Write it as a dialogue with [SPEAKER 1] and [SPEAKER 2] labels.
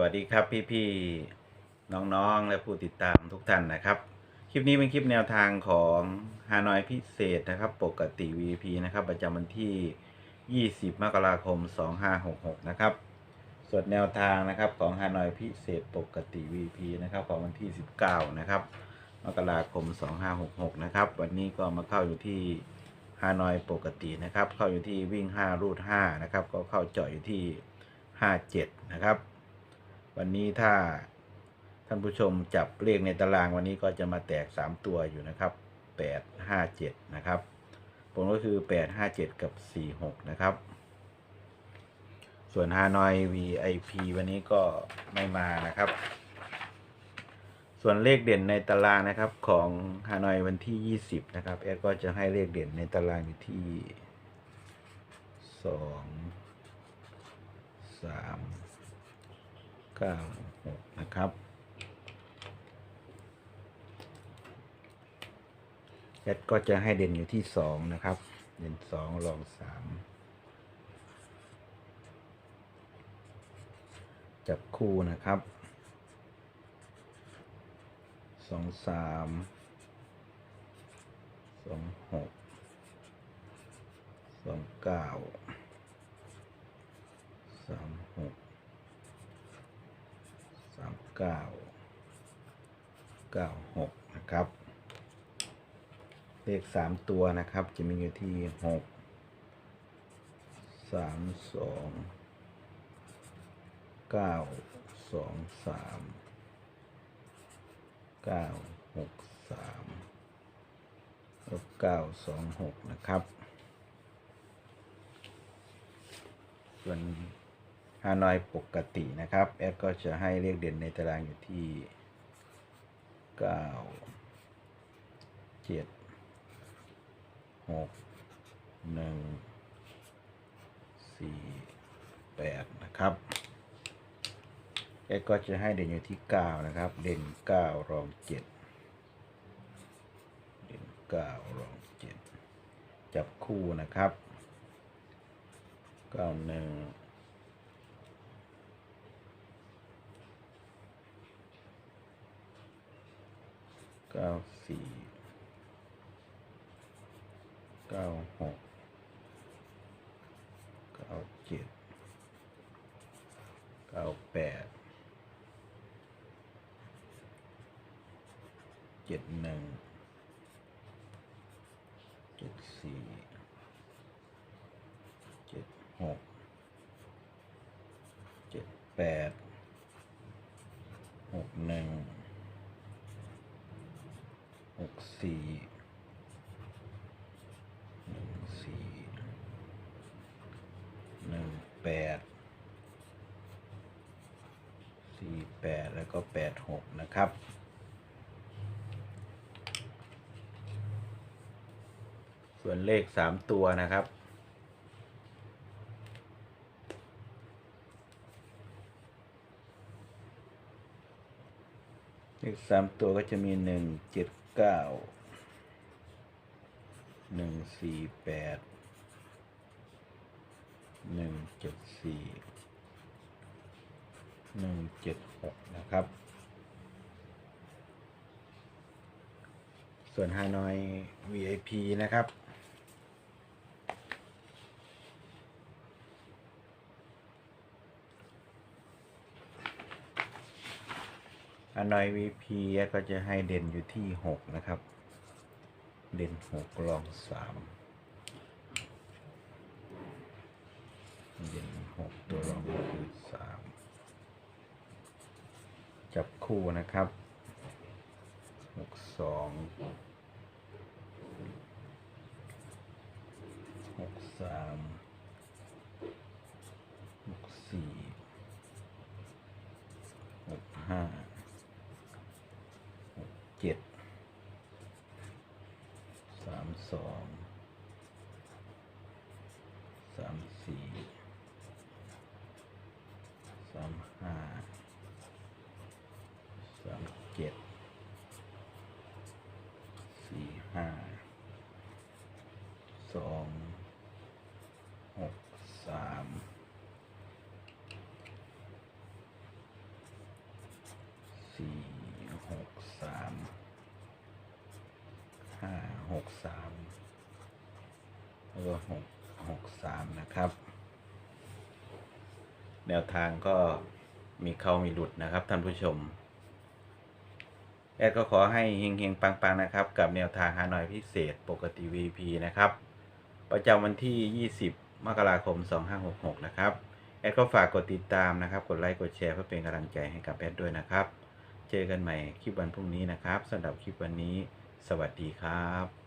[SPEAKER 1] วัสดีครับพี่ๆน้องๆ และผู้ติดตามทุกท่านนะครับ คลิปนี้เป็นคลิปแนวทางของฮานอยพิเศษนะครับ ปกติ VP นะครับ ประจำวันที่ 20 มกราคม 2566 นะครับส่วนแนวทางนะครับของฮานอยพิเศษปกติ VP นะครับของวันที่ 19 นะครับ มกราคม 2566 นะครับ วันนี้ก็มาเข้าอยู่ที่ฮานอยปกตินะครับ เข้าอยู่ที่วิ่ง 5 รูด 5 นะครับ ก็เข้าเจาะอยู่ที่ 57 นะครับ วันนี้ถ้าท่านผู้ชมจับเลขในตารางวันนี้ก็จะมาแตก 3 ตัวอยู่นะครับ 8 5 7 นะครับ ผมก็คือ 8 5 7 กับ 4 6 นะครับ ส่วนฮานอย VIP วันนี้ก็ไม่มานะครับ ส่วนเลขเด่นในตารางนะครับของฮานอยวันที่ 20 นะครับ แอดก็จะให้เลขเด่นในตารางอยู่ที่ 2 3 9 6นะครับแอดก็จะให้เด่นอยู่ที่2นะครับ เด่น2รอง3จับคู่นะครับสองสามสองหกสองเก้าสามหก เก้าเก้าหกนะครับ เลขสามตัวนะครับ จะมีอยู่ที่หกสามสองเก้าสองสามเก้าหกสามล้วเก้าสองหกนะครับ ส่วน ฮานอยปกตินะครับแอดก็จะให้เลขเด่นในตารางอยู่ที่เก้าเจ็ดหกหนึ่งสี่แปดนะครับเอ็ดก็จะให้เด่นอยู่ที่เก้านะครับ เด่นเก้ารองเจ็ดเด่นเก้ารองเจ็ดจับคู่นะครับเก้าหนึ่ง เก้าสี่เก้าหกเก้าเจ็ดเก้าแปดเจ็ดหนึ่งเจ็ดสี่เจ็ดหกเจ็ดแปดหกหนึ่ง หกสี่หนึ่งสี่หนึ่งแปดสี่แปดแล้วก็แปดหกนะครับส่วนเลขสามตัวนะครับเลขสามตัวก็จะมีหนึ่งเจ็ด เก้าหนึ่งสี่แปดหนึ่งเจ็ดสี่หนึ่งเจ็ดหกนะครับ ส่วนฮานอย VIP นะครับ อนอย VP ก็จะให้เด่นอยู่ที่ 6 นะครับ เด่น 6 ลอง 3 เด่น 6 ตัวรองคือ 3 จับคู่นะครับ 6 2 6 3 องสามสี่สามห้าสามเจ็ดสี่ห้าสองหกสามสี่หกสามห้าหกสาม แล้วก็หกหกสามนะครับ แนวทางก็มีเข้ามีหลุดนะครับท่านผู้ชม แอดก็ขอให้เฮงๆ ปังๆ นะครับ กับแนวทางฮานอยพิเศษปกติ VP นะครับ ประจำวันที่ 20 มกราคม 2566 นะครับ แอดก็ฝากกดติดตามนะครับ กดไลค์ กดแชร์เพื่อเป็นกำลังใจให้กับแอดด้วยนะครับ เจอกันใหม่คลิปวันพรุ่งนี้นะครับสำหรับคลิปวันนี้ สวัสดีครับ